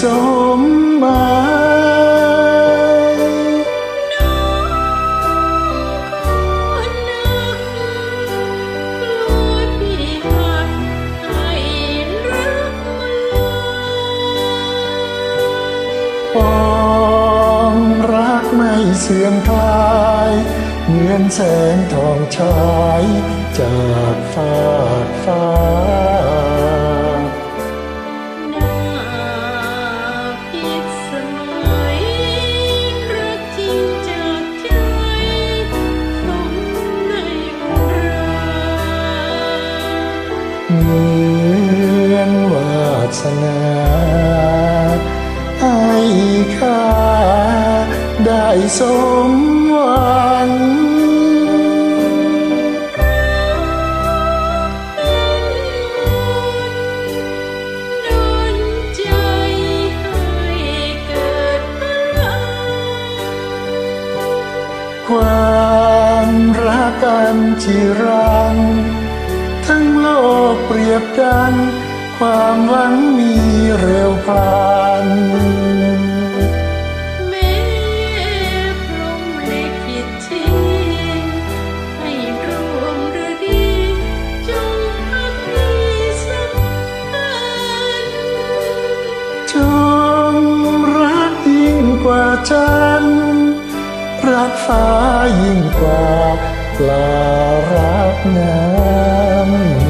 สมหมายคนนึกกลัวพี่หักให้รักมันลอยปองรักไม่เสื่อมคลายเหมือนแสงทองฉายจากฟากฟ้า มือนวาสนาให้ค่าได้สมหวังดนใจให้เกิดพลังความรักกันจีรัง กเปรียบกันความหวังมีเร็วพลันแม้พรหมลิขิตทิ้งให้ร่วมฤดีจงพักดีสักพันจงรักยิ่งกว่าจันทร์รักฟ้ายิ่งกว่าปลารักน้ำ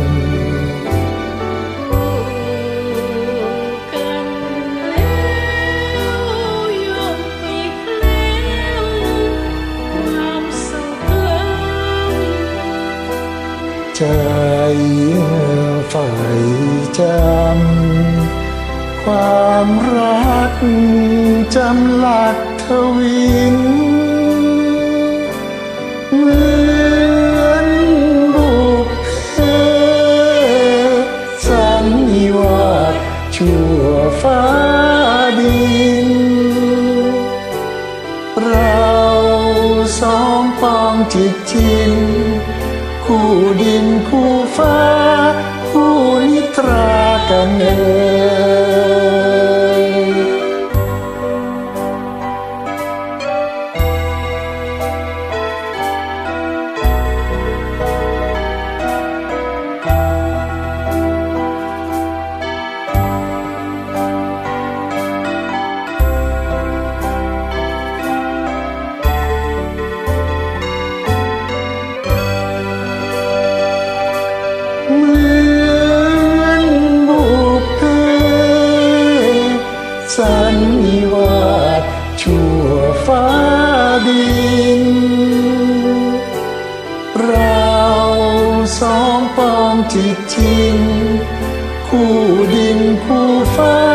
ใจฝ่ายจำความรักจำหลักทวินเหมือนบุพเพสันนิวาสชั่วฟ้าดิน เราสองปองจิตจินคู่ดินคู่ ฟ้า คู่นิทรากันเอง สันนิวาสชั่วฟ้าดิน เราสองปองจิตจริงคู่ดินคู่ฟ้า